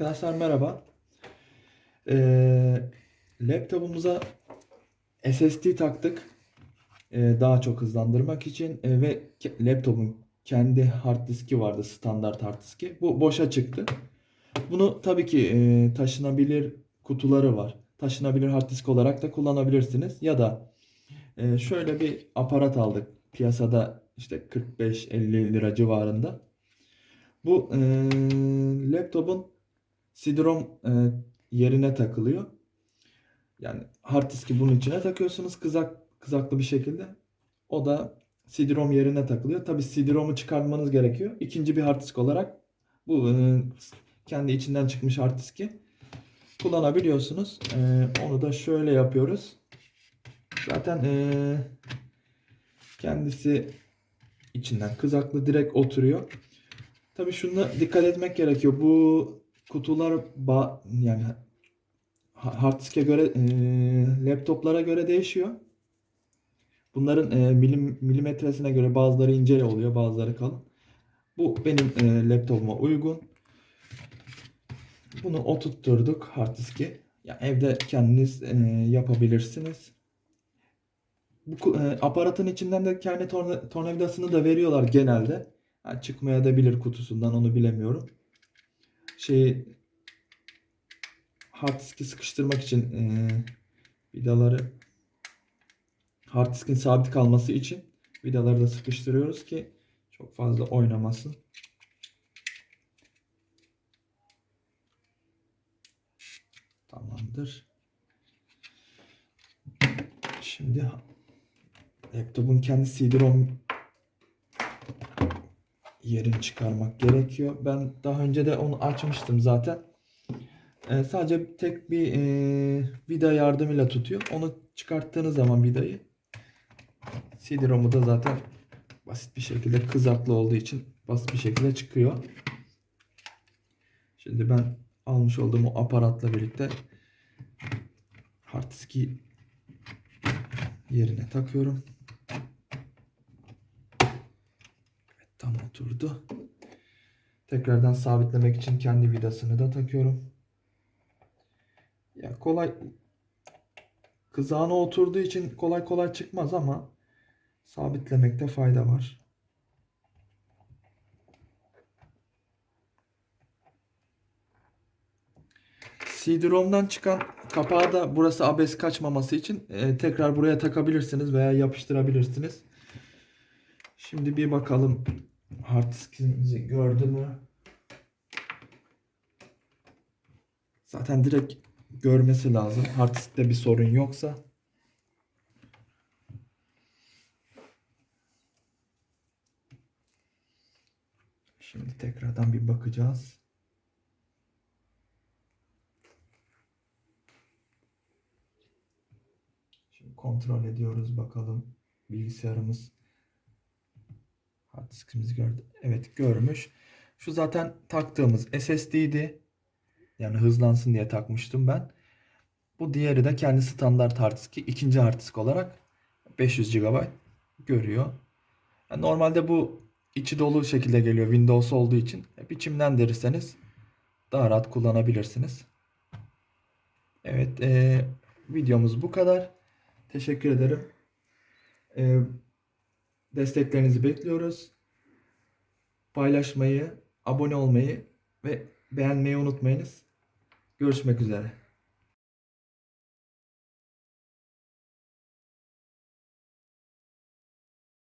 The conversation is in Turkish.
Arkadaşlar merhaba. Ee, laptopumuza SSD taktık. Ee, daha çok hızlandırmak için Ee, ve laptopun kendi hard diski vardı standart hard diski. Bu boşa çıktı. Bunu tabii ki e, taşınabilir kutuları var. Taşınabilir hard disk olarak da kullanabilirsiniz. Ya da e, şöyle bir aparat aldık. Piyasada işte 45-50 lira civarında. Bu e, laptopun CD-ROM e, yerine takılıyor. Yani hard diski bunun içine takıyorsunuz kızak kızaklı bir şekilde. O da CD-ROM yerine takılıyor. Tabii CD-ROM'u çıkartmanız gerekiyor. İkinci bir hard disk olarak bu e, kendi içinden çıkmış hard diski kullanabiliyorsunuz. E, onu da şöyle yapıyoruz. Zaten e, kendisi içinden kızaklı direkt oturuyor. Tabii şuna dikkat etmek gerekiyor. Bu kutular ba yani ha- hard diske göre e, laptoplara göre değişiyor. Bunların e, milim, milimetresine göre bazıları ince oluyor, bazıları kalın. Bu benim e, laptopuma uygun. Bunu oturtturduk hard diski. Ya evde kendiniz e, yapabilirsiniz. Bu e, aparatın içinden de kendi torna, tornavidasını da veriyorlar genelde. Ha, çıkmaya da bilir kutusundan onu bilemiyorum. Şey hard diski sıkıştırmak için e, vidaları hard diskin sabit kalması için vidaları da sıkıştırıyoruz ki çok fazla oynamasın. Tamamdır. Şimdi laptopun kendi CD-ROM yerini çıkarmak gerekiyor. Ben daha önce de onu açmıştım zaten. Ee, sadece tek bir e, vida yardımıyla tutuyor. Onu çıkarttığınız zaman vidayı CD-ROM'u da zaten basit bir şekilde kızaklı olduğu için basit bir şekilde çıkıyor. Şimdi ben almış olduğum o aparatla birlikte hard diski yerine takıyorum. Oturdu. Tekrardan sabitlemek için kendi vidasını da takıyorum. Ya kolay kızağına oturduğu için kolay kolay çıkmaz ama sabitlemekte fayda var. CD-ROM'dan çıkan kapağı da burası abes kaçmaması için e, tekrar buraya takabilirsiniz veya yapıştırabilirsiniz. Şimdi bir bakalım hard diskimizi gördü mü? Zaten direkt görmesi lazım. Hard diskte bir sorun yoksa. Şimdi tekrardan bir bakacağız. Şimdi kontrol ediyoruz bakalım bilgisayarımız hard gördü. Evet görmüş. Şu zaten taktığımız SSD'di. Yani hızlansın diye takmıştım ben. Bu diğeri de kendi standart hard ikinci hard olarak 500 GB görüyor. Yani normalde bu içi dolu şekilde geliyor Windows olduğu için. Hep içimden derirseniz daha rahat kullanabilirsiniz. Evet eee, videomuz bu kadar. Teşekkür ederim. Eee, desteklerinizi bekliyoruz. Paylaşmayı, abone olmayı ve beğenmeyi unutmayınız. Görüşmek üzere.